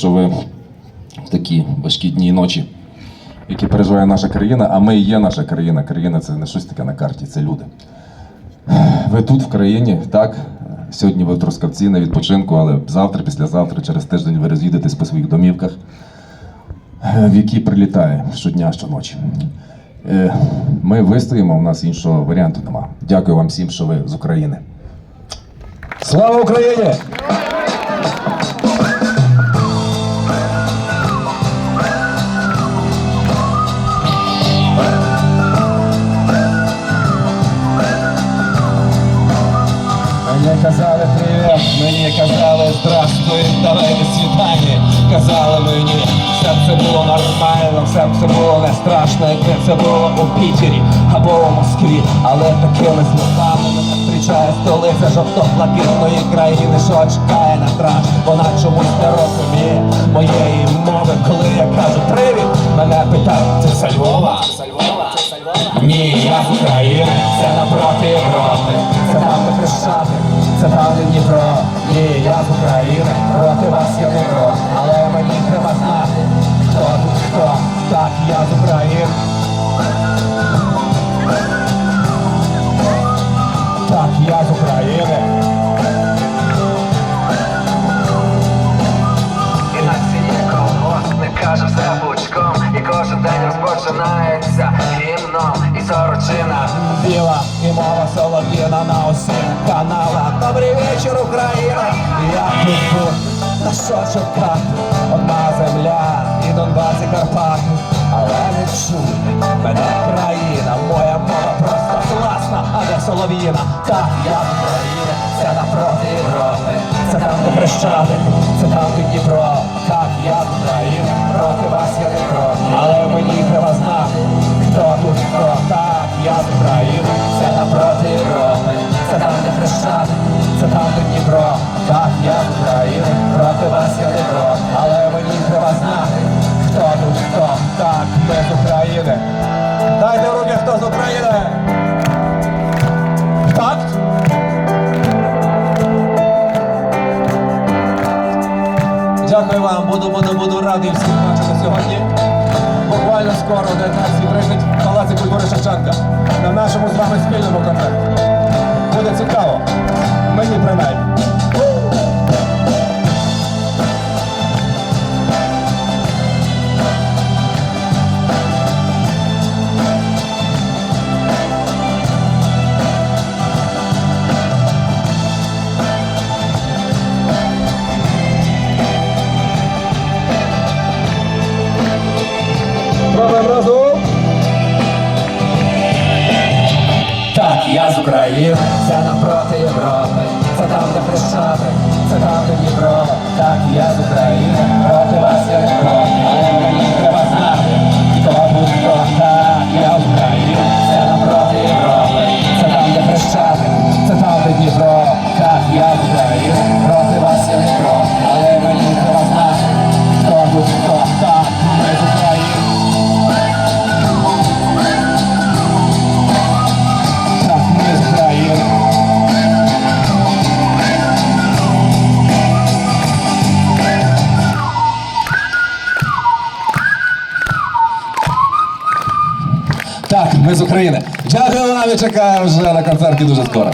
що ви в такі важкі дні і ночі, які переживає наша країна, а ми і є наша країна. Країна це не щось таке на карті, це люди. Ви тут, в країні, так. Сьогодні ви в Трускавці на відпочинку, але завтра, післязавтра, через тиждень ви розвідетесь по своїх домівках, в які прилітає щодня, щоночі. Е, Ми вистоїмо, у нас іншого варіанту нема. Дякую вам всім, що ви з України. Слава Україні! Казали привіт, мені казали здравствуй, давай до свидання. Казали мені, все це було нормально, все це було не страшно, якби це було у Пітері або у Москві. Але такими словами мене зустрічає столиця жовто-блакитної країни, що чекає на транш. Вона чомусь не розуміє моєї мови, коли я кажу привіт, мене питають? Це? Це Львова? Ні, я з України, це напроти Європи, це правда Дніпро. Ні, я з України, гімном сорочина Біла і мова солов'їна на усіх каналах. Добрий вечір, Україна! Я тут був, на що чекати? Одна земля і Донбас і Карпати. Але не чує мене країна, моя мова просто класна, а не солов'їна. Так, я з України, це напроти Європи. Це там, де Хрещати, це там, де Дніпро. Так, я з України, проти вас я не проти. Але мені треба знати, хто тут хто. Це там, Дніпро. Так, я з України, проти вас я проти. Але мені треба знати, хто тут хто. Так, ми з України. Дайте руки, хто з України. Так? Дякую вам, буду, буду, буду радий всіх бачити сьогодні. Буквально скоро, о 19.30 в Палаці культури Шевченка. На нашому з вами спільному концерті. Я з України, це напроти Європи, це там, де Хрещати, Так, ми з України. Дякую вам і чекаю вже на концерті дуже скоро.